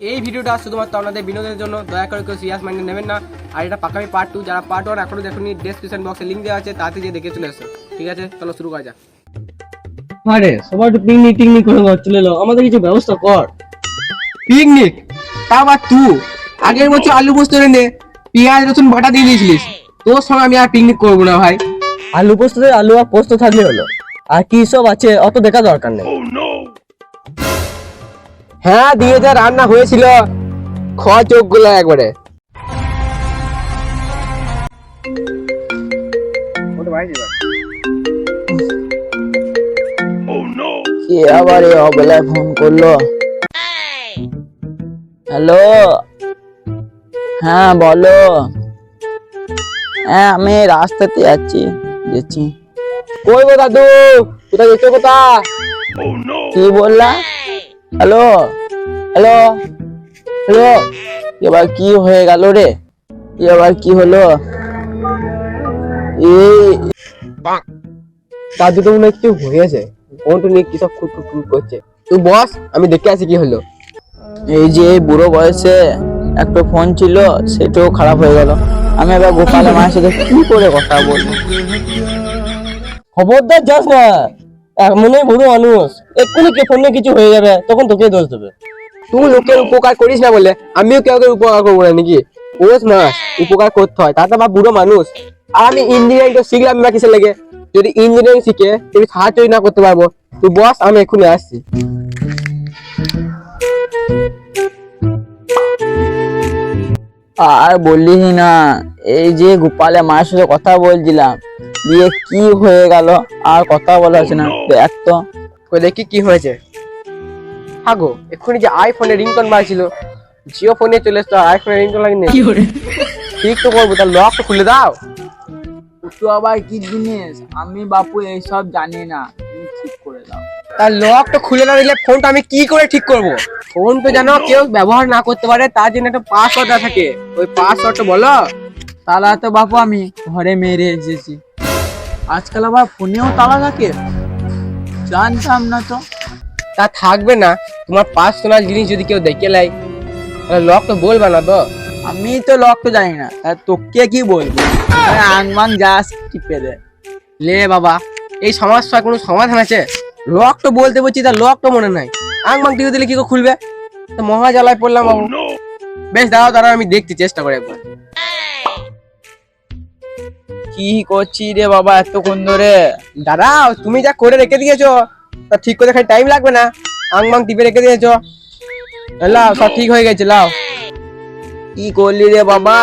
এই ভিডিওটা শুধুমাত্র আপনাদের বিনোদনের জন্য দয়া করে কেউ সিরিয়াস মাইন্ডে নেবেন না। আর এটা পাকামি পার্ট টু যারা পার্ট ওয়ান এখনও দেখুন ডেসক্রিপশন বক্সে লিঙ্ক দেওয়া আছে তাতে যে দেখে চলে এসো। ঠিক আছে? চলো শুরু করা যাক। আরে সবাই তো পিকনিক টিকনিক করে ঘর চলে এলো। আমাদের কিছু ব্যবস্থা কর। পিকনিক তা আবার তুই আগের বছর আলু পোস্ত নে পেঁয়াজ রসুন বাটা দিয়ে দিয়েছিলিস। তোর সঙ্গে আমি আর পিকনিক করব না ভাই। আলু পোস্ততে আলু আর পোস্ত থাকলে হলো। আর কি সব আছে অত দেখা দরকার নেই। হ্যাঁ দিয়ে যা রান্না হয়েছিল। খ চোখগুলো একবারে কে আবার এই অবেলায় ফোন করল? হ্যালো? হ্যাঁ বলো। হ্যাঁ আমি রাস্তাতে যাচ্ছি যাচ্ছি কই গো দাদু? কোথায় গেছো কোথা কি বললা? হ্যালো? হ্যালো? হ্যালো? এবার কি হয়ে গেল রে? এবার কি হলো? এই দাদু তো মনে হয় কিছু হয়েছে। ফোনটা নিয়ে কি সব খুট খুট করছে। তুই বস আমি দেখে আসি কি হলো। এই যে বুড়ো বয়সে একটা ফোন ছিল সেটাও খারাপ হয়ে গেল। আমি এবার গোপালের মায়ের সাথে কি করে কথা বলব? খবরদার যাস না। মনে বুড়ো মানুষ। এক্ষুনি কে ফোনে কিছু হয়ে যাবে তখন তোকে দোষ দেবে। তুই লোকের উপকার করিস না বলে আমিও কেউ কেউ উপকার করব না নাকি? ওস না উপকার করতে হয়। তাতে আমার বুড়ো মানুষ। আর আমি ইঞ্জিনিয়ারিং তো শিখলাম না কিসের লেগে। যদি ইঞ্জিনিয়ারিং শিখে তুমি সাহায্যই না করতে পারব তুই বস আমি এক্ষুনি আসছি। আর বললিস না এই যে গোপালের মায়ের সাথে কথা বলছিলাম দিয়ে কি হয়ে গেল? আর কথা বলা হচ্ছে না। দেখ তো। দেখি কি হয়েছে। হাগো এক্ষুনি যে আইফোনের রিংটোন বাজছিল জিও ফোনে চলে এসছো আইফোনের রিংটোন লাগেনি ঠিক তো করব তার লক তো খুলে দাও। তো আবার কি জিনিস? আমি বাপু এইসব জানি না। তুমি ঠিক করে দাও। তার লক তো খুলে না দিলে ফোনটা আমি কি করে ঠিক করব? ফোন তো যেন কেউ ব্যবহার না করতে পারে তার জন্য একটা পাসওয়ার্ড থাকে। ওই পাসওয়ার্ডটা বলো। তালা তো বাপু আমি ঘরে মেরে এসেছি। আজকাল আবার ফোনেও তালা থাকে। জানতাম না তো। তা থাকবে না। তোমার পার্সোনাল জিনিস যদি কেউ দেখে লাই তাহলে লক তো বলবে না তো। আমি তো লক তো জানি না। তা তোকে কি বলব? আনমান যাস টিপে দে। লে বাবা এই সমস্যার কোনো সমাধান আছে? লক তো বলতে বলছি তার লক তো মনে নাই। আং বাং টিপে দিলে কি করে খুলবে? তো মহা জ্বালায় পড়লাম বাবু। বেশ দাঁড়াও দাঁড়াও আমি দেখতে চেষ্টা করি একবার। কি করছি রে বাবা এতক্ষণ ধরে? দাঁড়াও তুমি যা করে রেখে দিয়েছ। তা ঠিক করে খালি টাইম লাগবে না। আং বাং টিপে রেখে দিয়েছ। লাও সব ঠিক হয়ে গেছে লাও। কি করলি রে বাবা?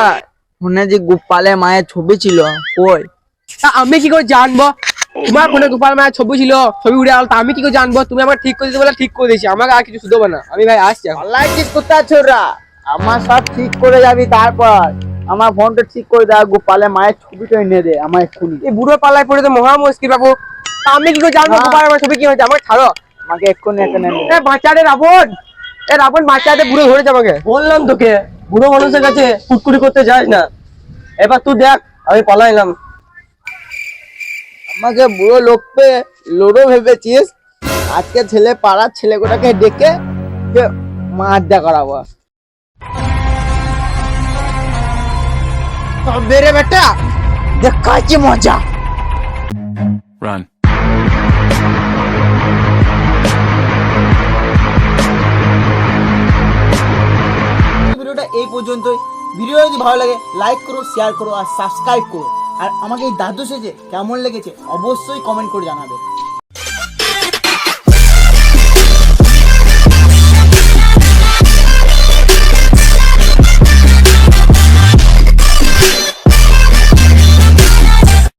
ফোনে যে গোপালে মায়ের ছবি ছিল। কই? তা আমি কি করে জানব? তোমার ফোনে গোপাল মায়ের ছবি ছিল ছবি উড়ে তা আমি কি করে জানব? তুমি আমার ঠিক করে দিতে বলে ঠিক করে দিয়েছি আমাকে আর কিছু শুধু না। আমি ভাই আসছি। অনলাইন ঠিক করতে আছো রা আমার সব ঠিক করে যাবি তারপর। আমার ফোনটা ঠিক করে দেওয়া গোপালে মায়ের ছবিটা এনে দে আমার এক্ষুনি। এই বুড়ো পাল্লায় পড়ে তো মহা মুশকিল বাবু আমি কি করে জানব। গোপাল মায়ের ছবি কি হয়েছে? আমাকে ছাড়ো। আমাকে এক্ষুনি এখানে। এ বাঁচারে রাবণ এ রাবণ বাঁচাতে বুড়ো ধরেছে আমাকে। বললাম তোকে বুড়ো মানুষের কাছে কুটকুটি করতে যাস না। এবার তুই দেখ আমি পালাইলাম। আমাকে বুড়ো লোক পে লোড়ো ভেবেছিস? আজকে ছেলে পাড়ার ছেলেগুলোকে ডেকে যে মারদা করাবো? রে বেটা। দেখাচ্ছি মজা। Run. পর্যন্তই। ভিডিও যদি ভালো লাগে লাইক করো শেয়ার করো, আর সাবস্ক্রাইব করো। আর আমাকে এই দাদু সেজে কেমন লেগেছে, অবশ্যই কমেন্ট করে জানাবে।